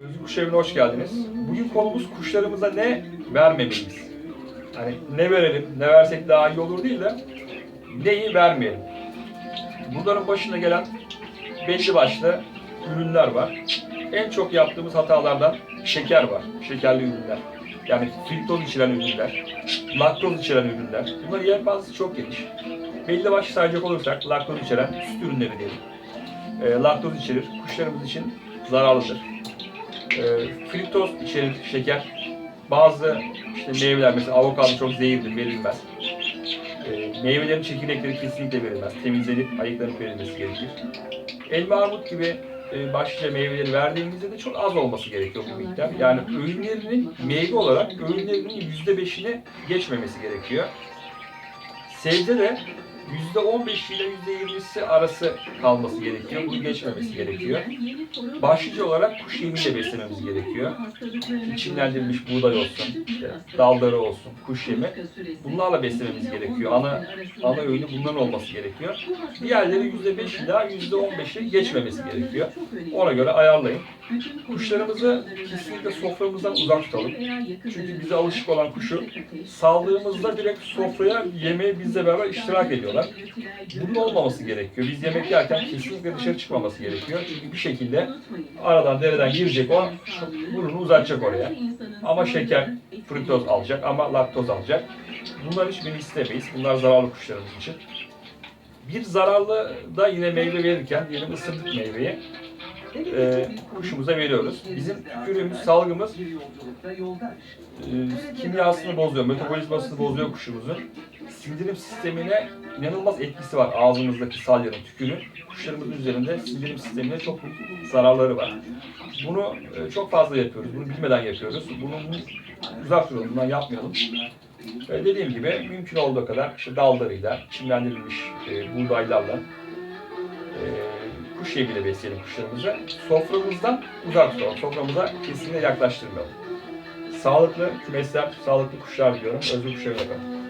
Özgür Kuş Evi'ne hoş geldiniz. Bugün konumuz kuşlarımıza ne vermemeliyiz? Hani ne verelim, ne versek daha iyi olur değil de neyi vermeyelim. Bunların başına gelen belli başlı ürünler var. En çok yaptığımız hatalardan şeker var, şekerli ürünler. Yani fruktoz içeren ürünler, laktoz içeren ürünler. Bunların yelpazesi çok geniş. Belli başlı sayacak olursak laktoz içeren süt ürünleri diyelim. E, laktoz içerir, kuşlarımız için zararlıdır. E, fruktoz içerir şeker. Bazı işte meyveler mesela avokado çok zehirdir, verilmez. E, meyvelerin çekirdekleri kesinlikle verilmez. Temizlenip ayıklanıp verilmesi gerekir. Elma, armut gibi e, başlıca meyveleri verdiğimizde de çok az olması gerekiyor bu miktar. Yani öğünlerinin meyve olarak öğünlerinin yüzde beşini geçmemesi gerekiyor. Sebze de yüzde on beş ile yüzde yirmisi arası kalması gerekiyor. Bunu geçmemesi gerekiyor. Başlıca olarak kuş yemiyle beslememiz gerekiyor. İçimlendirilmiş buğday olsun, işte dalları olsun, kuş yemi. Bunlarla beslememiz gerekiyor. Ana ana öğünü bunların olması gerekiyor. Diğerleri yüzde beş ila yüzde on beşi geçmemesi gerekiyor. Ona göre ayarlayın. Kuşlarımızı kesinlikle soframızdan uzak tutalım. Çünkü bize alışık olan kuşu saldığımızda direkt sofraya yemeği bizle beraber iştirak ediyorlar. Bunun olmaması gerekiyor. Biz yemek yerken kesinlikle dışarı çıkmaması gerekiyor. Çünkü bir şekilde aradan dereden girecek o, burnunu uzatacak oraya. Ama şeker, fruktoz alacak ama laktoz alacak. Bunlar hiçbirini istemeyiz. Bunlar zararlı kuşlarımız için. Bir zararlı da yine meyve verirken diyelim ısırdık meyveyi e, kuşumuza veriyoruz. Bizim tükürüğümüz, salgımız e, kimyasını bozuyor, metabolizmasını bozuyor kuşumuzun. Sindirim sistemine inanılmaz etkisi var ağzımızdaki salyanın, tükürün. Kuşlarımızın üzerinde sindirim sistemine çok zararları var. Bunu e, çok fazla yapıyoruz, bunu bilmeden yapıyoruz. Bunu uzak duralım, bundan yapmayalım. E, dediğim gibi mümkün olduğu kadar işte dallarıyla, çimlendirilmiş e, buğdaylarla, e, kuş yemiyle besleyelim kuşlarımızı. Soframızdan uzak tutalım. Soframıza kesinlikle yaklaştırmayalım. Sağlıklı kümesler, sağlıklı kuşlar diliyorum. Özgür Kuşları'na kalın.